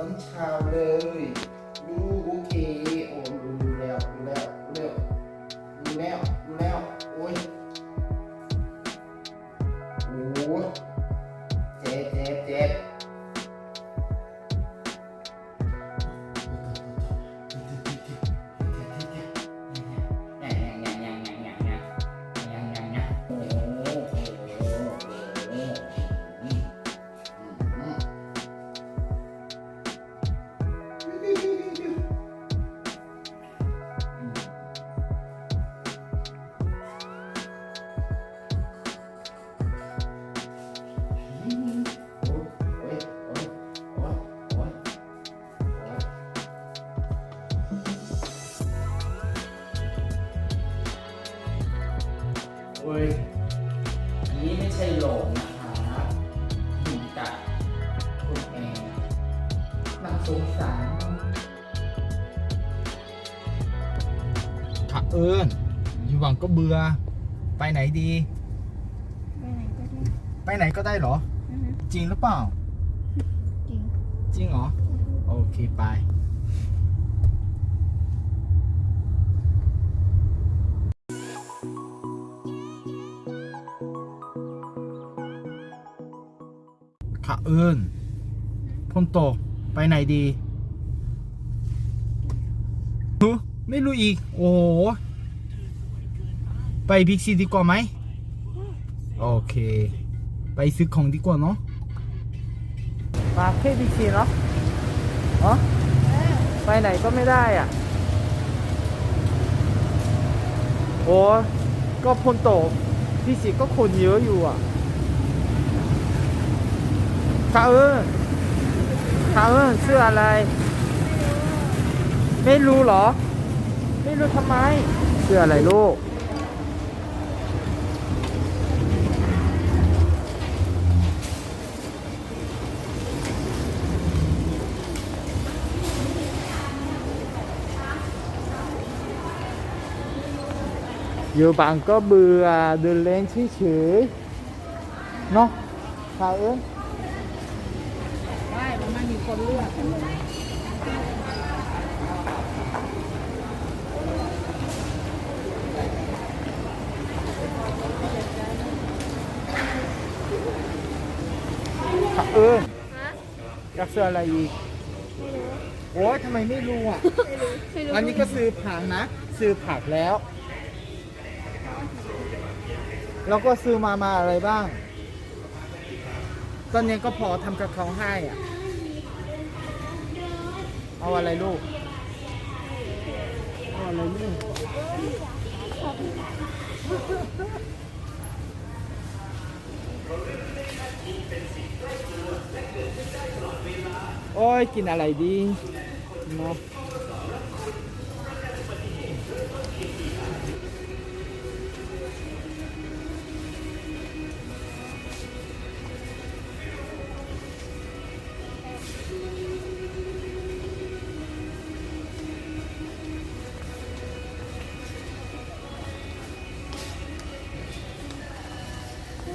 ตอนเช้าเลยลูกโอเคโอ้รู้แล้วรู้แล้วรู้แล้วรู้แล้วรู้แล้ว ยอันนี้ไม่ใช่โหลงนะคะหินกัดคุณเองน่าสงสารผะเอิญยีหวังก็เบื่อ ไปไหนดี ไปไหนก็ได้ไปไหนก็ได้เหรอ อือฮึจริงหรือเปล่า จริง จริงเหรอ โอเคไป ขะเอิญพ่นโตไปไหนดีไม่รู้อีก โอ้โห ไปบิ๊กซีดีกว่าไหม โอเค ไปซื้อของดีกว่าเนาะมาแค่บิ๊กซีเนาะเนาะไปไหนก็ไม่ได้อะ โอ้ก็พลโตพี่สิก็คนเยอะอยู่อะ คาเอิญคาเอิญชื่ออะไร ไม่รู้หรอ ไม่รู้ทำไมชื่ออะไรลูกอยู่บางก็เบื่อเดินเล่นเฉยๆเนาะคาเอิญ ได้มันไม่มีคนเลือกคาเอิญอยากซื้ออะไรอีกโอ้ยทำไมไม่รู้อะ อันนี้ก็ซื้อผักนะ ซื้อผักแล้ว แล้วก็ซื้อมามาอะไรบ้าง ตอนนี้ก็พอทำกับเขาให้อะ เอาอะไรลูก เอาอะไรลูกโอ้ยกินอะไรดีเนาะ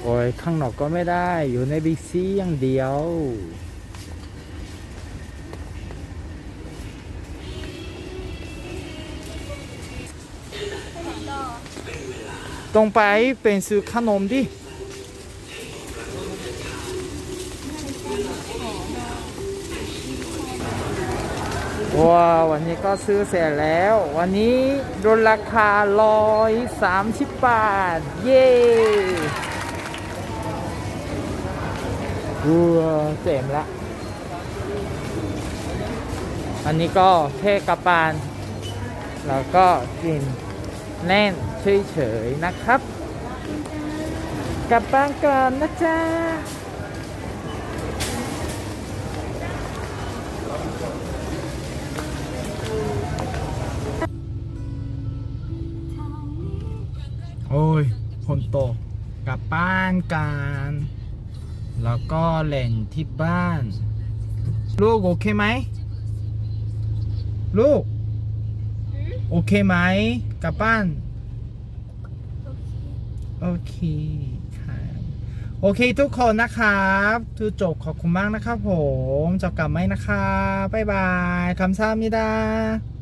โอ้ยข้างนอกก็ไม่ได้อยู่ในบิ๊กซีอย่างเดียว ตรงไปเป็นซื้อขนมดิ ว้าววันนี้ก็ซื้อเสร็จแล้ว วันนี้ลดราคา 130 บาท เย้ ว้าวเจ๋งละ อันนี้ก็เทกระปาน แล้วก็กินแน่นเฉยๆนะครับ กลับบ้านก่อนนะจ๊ะโอ้ยฝนตกกลับบ้านกัน แล้วก็เล่นที่บ้าน ลูกโอเคไหม ลูก โอเคไหมกลับบ้าน โอเคค่ะโอโอเคทุกคนนะครับทุกจบขอบคุณมากนะครับผมจบกลับไหมนะครับบ๊ายบายคำซามิดา